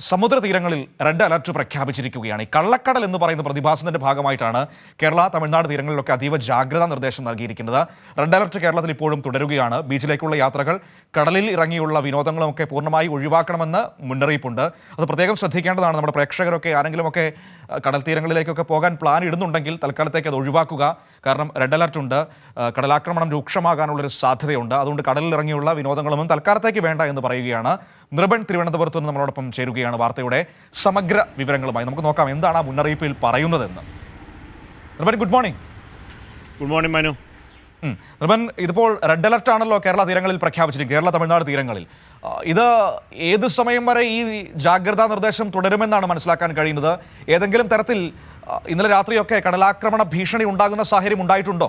സമുദ്ര തീരങ്ങളിൽ red alert പ്രഖ്യാപിച്ചിരിക്കുകയാണ്. ഈ കള്ളക്കടൽ എന്ന് പറയുന്ന പ്രതിഭാസത്തിന്റെ ഭാഗമായിട്ടാണ് കേരള തമിഴ്നാട് തീരങ്ങളിലൊക്കെ അതീവ ജാഗ്രതാ നിർദ്ദേശം നൽകിയിരിക്കുന്നത്. റെഡ് അലർട്ട് കേരളത്തിൽ ഇപ്പോഴും തുടരുകയാണ്. ബീച്ചിലേക്കുള്ള യാത്രകൾ കടലിൽ ഇറങ്ങിയുള്ള വിനോദങ്ങളുമൊക്കെ പൂർണമായി ഒഴിവാക്കണമെന്ന് മുന്നറിയിപ്പുണ്ട്. അത് പ്രത്യേകം ശ്രദ്ധിക്കേണ്ടതാണ്. നമ്മുടെ പ്രേക്ഷകരൊക്കെ ആരെങ്കിലുമൊക്കെ കടൽ തീരങ്ങളിലേക്കൊക്കെ പോകാൻ പ്ലാൻ ഇടുന്നുണ്ടെങ്കിൽ തൽക്കാലത്തേക്ക് അത് ഒഴിവാക്കുക. കാരണം റെഡ് അലർട്ട് ഉണ്ട്. കടലാക്രമണം രൂക്ഷമാകാനുള്ളൊരു സാധ്യതയുണ്ട്. അതുകൊണ്ട് കടലിൽ ഇറങ്ങിയുള്ള വിനോദങ്ങളൊന്നും തൽക്കാലത്തേക്ക് വേണ്ട എന്ന് പറയുകയാണ് നൃപൻ തിരുവനന്തപുരത്ത് നിന്ന് നമ്മളോടൊപ്പം ചേരുകയാണ് വാർത്തയുടെ സമഗ്ര വിവരങ്ങളുമായി. നമുക്ക് നോക്കാം എന്താണ് ആ മുന്നറിയിപ്പിൽ പറയുന്നതെന്ന്. Nripan good morning good morning Manu. Nripan ഇതിപ്പോൾ റെഡ് അലർട്ട് ആണല്ലോ കേരള തീരങ്ങളിൽ പ്രഖ്യാപിച്ചിരിക്കുന്നത് കേരള തമിഴ്നാട് തീരങ്ങളിൽ. ഇത് ഏത് സമയം വരെ ഈ ജാഗ്രതാ നിർദ്ദേശം തുടരുമെന്നാണ് മനസ്സിലാക്കാൻ കഴിയുന്നത്? ഏതെങ്കിലും തരത്തിൽ ഇന്നലെ രാത്രിയൊക്കെ കടലാക്രമണ ഭീഷണി ഉണ്ടാകുന്ന സാഹചര്യം ഉണ്ടായിട്ടുണ്ടോ?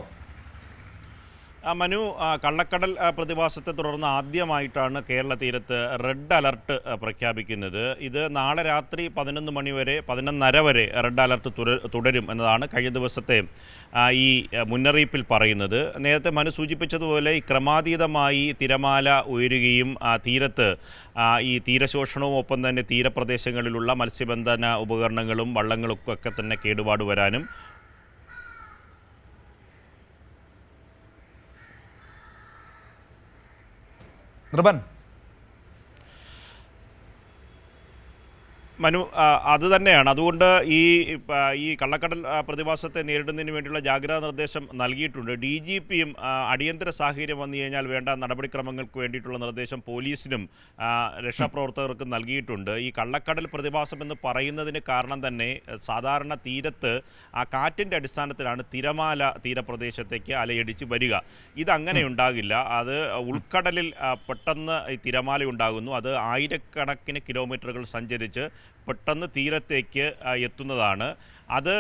മനു കള്ളക്കടൽ പ്രതിഭാസത്തെ തുടർന്ന് ആദ്യമായിട്ടാണ് കേരള തീരത്ത് റെഡ് അലർട്ട് പ്രഖ്യാപിക്കുന്നത്. ഇത് നാളെ രാത്രി പതിനൊന്ന് മണി വരെ പതിനൊന്നര വരെ റെഡ് അലർട്ട് തുടരും എന്നതാണ് കഴിഞ്ഞ ദിവസത്തെ ഈ മുന്നറിയിപ്പിൽ പറയുന്നത്. നേരത്തെ മനു സൂചിപ്പിച്ചതുപോലെ ഈ ക്രമാതീതമായി തിരമാല ഉയരുകയും തീരത്ത് ഈ തീരശോഷണവും ഒപ്പം തന്നെ തീരപ്രദേശങ്ങളിലുള്ള മത്സ്യബന്ധന ഉപകരണങ്ങളും വള്ളങ്ങളും ഒക്കെ തന്നെ കേടുപാട് വരാനും നൃപൻ മനു അത് തന്നെയാണ്. അതുകൊണ്ട് ഈ ഈ കള്ളക്കടൽ പ്രതിഭാസത്തെ നേരിടുന്നതിന് വേണ്ടിയുള്ള ജാഗ്രതാ നിർദ്ദേശം നൽകിയിട്ടുണ്ട്. ഡി ജി പിയും അടിയന്തര സാഹചര്യം വന്നു കഴിഞ്ഞാൽ വേണ്ട നടപടിക്രമങ്ങൾക്ക് വേണ്ടിയിട്ടുള്ള നിർദ്ദേശം പോലീസിനും രക്ഷാപ്രവർത്തകർക്കും നൽകിയിട്ടുണ്ട്. ഈ കള്ളക്കടൽ പ്രതിഭാസം എന്ന് പറയുന്നതിന് കാരണം തന്നെ സാധാരണ തീരത്ത് ആ കാറ്റിന്റെ അടിസ്ഥാനത്തിലാണ് തിരമാല തീരപ്രദേശത്തേക്ക് അലയടിച്ച് വരിക. ഇതങ്ങനെ ഉണ്ടാകില്ല. അത് ഉൾക്കടലിൽ പെട്ടെന്ന് ഈ തിരമാല ഉണ്ടാകുന്നു. അത് ആയിരക്കണക്കിന് കിലോമീറ്ററുകൾ സഞ്ചരിച്ച് പെട്ടെന്ന് തീരത്തേക്ക് എത്തുന്നതാണ്. അത്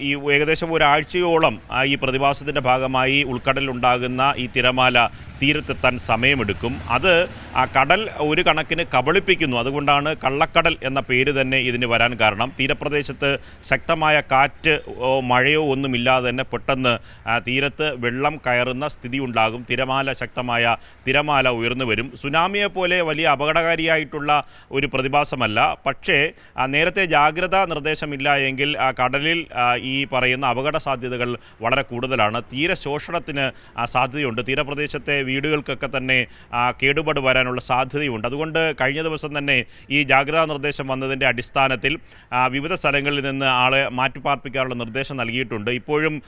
ഈ ഏകദേശം ഒരാഴ്ചയോളം ഈ പ്രതിഭാസത്തിന്റെ ഭാഗമായി ഉൾക്കടലിലുണ്ടാകുന്ന ഈ തിരമാല തീരത്തെത്താൻ സമയമെടുക്കും. അത് ആ കടൽ ഒരു കണക്കിന് കബളിപ്പിക്കുന്നു. അതുകൊണ്ടാണ് കള്ളക്കടൽ എന്ന പേര് തന്നെ ഇതിന് വരാൻ കാരണം. തീരപ്രദേശത്ത് ശക്തമായ കാറ്റ് മഴയോ ഒന്നുമില്ലാതെ തന്നെ പെട്ടെന്ന് തീരത്ത് വെള്ളം കയറുന്ന സ്ഥിതി ഉണ്ടാകും തിരമാല ശക്തമായ തിരമാല ഉയർന്നു വരും. സുനാമിയെ പോലെ വലിയ അപകടകാരിയായിട്ടുള്ള ഒരു പ്രതിഭാസമല്ല. പക്ഷേ ആ, നേരത്തെ ജാഗ്രതാ നിർദ്ദേശമില്ല എങ്കിൽ കടലിൽ ഈ പറയുന്ന അപകട സാധ്യതകൾ വളരെ കൂടുതലാണ്. തീരശോഷണത്തിന് ആ, സാധ്യതയുണ്ട്. തീരപ്രദേശത്തെ വീടുകൾക്കൊക്കെ തന്നെ കേടുപാട് വരാനുള്ള സാധ്യതയുണ്ട്. അതുകൊണ്ട് കഴിഞ്ഞ ദിവസം തന്നെ ഈ ജാഗ്രതാ നിർദ്ദേശം വന്നതിന്റെ അടിസ്ഥാനത്തിൽ വിവിധ സ്ഥലങ്ങളിൽ നിന്ന് ആളെ മാറ്റിപ്പാർപ്പിക്കാനുള്ള നിർദ്ദേശം നൽകിയിട്ടുണ്ട്. ഇപ്പോഴും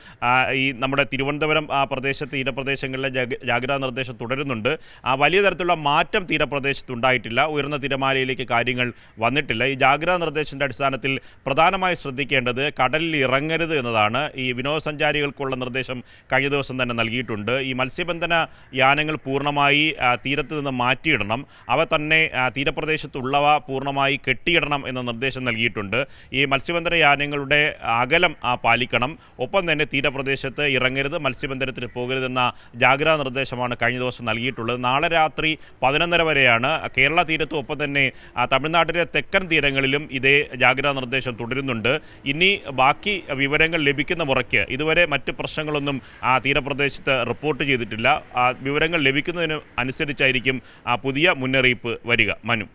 ഈ നമ്മുടെ തിരുവനന്തപുരം പ്രദേശത്ത് തീരപ്രദേശങ്ങളിലെ ജാഗ്രതാ നിർദ്ദേശം തുടരുന്നുണ്ട്. വലിയ തരത്തിലുള്ള മാറ്റം തീരപ്രദേശത്ത് ഉണ്ടായിട്ടില്ല. ഉയർന്ന തിരമാലയിലേക്ക് കാര്യങ്ങൾ വന്നിട്ടില്ല. ഈ ജാഗ്രതാ നിർദ്ദേശത്തിന്റെ അടിസ്ഥാനത്തിൽ പ്രധാനമായി ശ്രദ്ധിക്കേണ്ടത് കടലിൽ ഇറങ്ങരുത് എന്നതാണ്. ഈ വിനോദസഞ്ചാരികൾക്കുള്ള നിർദ്ദേശം കഴിഞ്ഞ ദിവസം തന്നെ നൽകിയിട്ടുണ്ട്. ഈ മത്സ്യബന്ധന യാനങ്ങൾ പൂർണമായി തീരത്ത് നിന്ന് മാറ്റിയിടണം. അവ തന്നെ തീരപ്രദേശത്തുള്ളവ പൂർണമായി കെട്ടിയിടണം എന്ന നിർദ്ദേശം നൽകിയിട്ടുണ്ട്. ഈ മത്സ്യബന്ധന യാനങ്ങളുടെ അകലം പാലിക്കണം. ഒപ്പം തന്നെ തീരപ്രദേശത്ത് ഇറങ്ങരുത് മത്സ്യബന്ധനത്തിന് പോകരുതെന്ന ജാഗ്രതാ നിർദ്ദേശമാണ് കഴിഞ്ഞ ദിവസം നൽകിയിട്ടുള്ളത്. നാളെ രാത്രി പതിനൊന്നര വരെയാണ്. കേരള തീരത്തും ഒപ്പം തന്നെ തമിഴ്നാട്ടിലെ തെക്കൻ തീരങ്ങളിലും ഇതേ ജാഗ്രതാ നിർദ്ദേശം തുടരുന്നുണ്ട്. ഇനി ബാക്കി വിവരങ്ങൾ ലഭിക്കുന്ന മുറയ്ക്ക് ഇതുവരെ മറ്റ് പ്രശ്നങ്ങളൊന്നും ആ തീരപ്രദേശത്ത് റിപ്പോർട്ട് ചെയ്തിട്ടില്ല. ആ വിവരങ്ങൾ ലഭിക്കുന്നതിന് അനുസരിച്ചായിരിക്കും ആ പുതിയ മുന്നറിയിപ്പ് വരിക. മനു.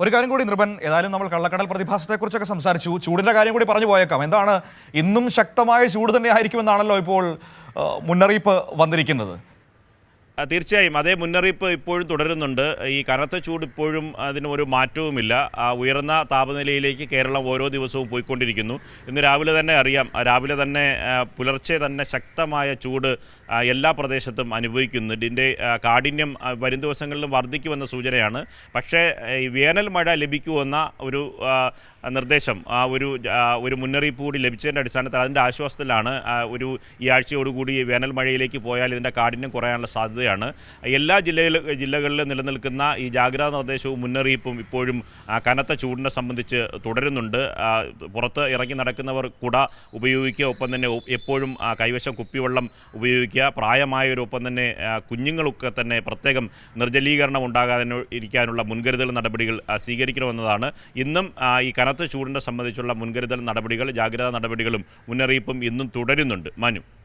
ഒരു കാര്യം കൂടി നൃപൻ ഏതായാലും നമ്മൾ കള്ളക്കടൽ പ്രതിഭാസത്തെക്കുറിച്ചൊക്കെ സംസാരിച്ചു. ചൂടിന്റെ കാര്യം കൂടി പറഞ്ഞു പോയേക്കാം. എന്താണ് ഇന്നും ശക്തമായ ചൂട് തന്നെ ആയിരിക്കുമെന്നാണല്ലോ ഇപ്പോൾ മുന്നറിയിപ്പ് വന്നിരിക്കുന്നത്. തീർച്ചയായും അതേ മുന്നറിയിപ്പ് ഇപ്പോഴും തുടരുന്നുണ്ട്. ഈ കനത്ത ചൂട് ഇപ്പോഴും അതിന് ഒരു മാറ്റവുമില്ല. ഉയർന്ന താപനിലയിലേക്ക് കേരളം ഓരോ ദിവസവും പോയിക്കൊണ്ടിരിക്കുന്നു. ഇന്ന് രാവിലെ തന്നെ അറിയാം രാവിലെ തന്നെ പുലർച്ചെ തന്നെ ശക്തമായ ചൂട് എല്ലാ പ്രദേശത്തും അനുഭവിക്കുന്നു. ഇതിന്റെ കാഠിന്യം വരും ദിവസങ്ങളിലും വർദ്ധിക്കുമെന്ന സൂചനയാണ്. പക്ഷേ ഈ വേനൽ മഴ ലഭിക്കുമെന്ന ഒരു നിർദ്ദേശം ആ ഒരു ഒരു മുന്നറിയിപ്പ് കൂടി ലഭിച്ചതിന്റെ അടിസ്ഥാനത്തിൽ അതിന്റെ ആശ്വാസത്തിലാണ് ഒരു ഈ ആഴ്ചയോടുകൂടി വേനൽ മഴയിലേക്ക് പോയാൽ ഇതിന്റെ കാഠിന്യം കുറയാനുള്ള സാധ്യതയാണ് എല്ലാ ജില്ലയിൽ ജില്ലകളിലും നിലനിൽക്കുന്ന ഈ ജാഗ്രതാ നിർദ്ദേശവും മുന്നറിയിപ്പും ഇപ്പോഴും കനത്ത ചൂടിനെ സംബന്ധിച്ച് തുടരുന്നുണ്ട്. പുറത്ത് ഇറങ്ങി നടക്കുന്നവർ കുട ഉപയോഗിക്കുക ഒപ്പം തന്നെ എപ്പോഴും കൈവശം കുപ്പിവെള്ളം ഉപയോഗിക്കുക പ്രായമായവരൊപ്പം തന്നെ കുഞ്ഞുങ്ങളൊക്കെ തന്നെ പ്രത്യേകം നിർജലീകരണം ഉണ്ടാകാതെ ഇരിക്കാനുള്ള മുൻകരുതൽ നടപടികൾ സ്വീകരിക്കണമെന്നതാണ്. ഇന്നും ഈ കനത്ത ചൂടിനെ സംബന്ധിച്ചുള്ള മുൻകരുതൽ നടപടികൾ ജാഗ്രതാ നടപടികളും മുന്നറിയിപ്പും ഇന്നും തുടരുന്നുണ്ട്. മനു.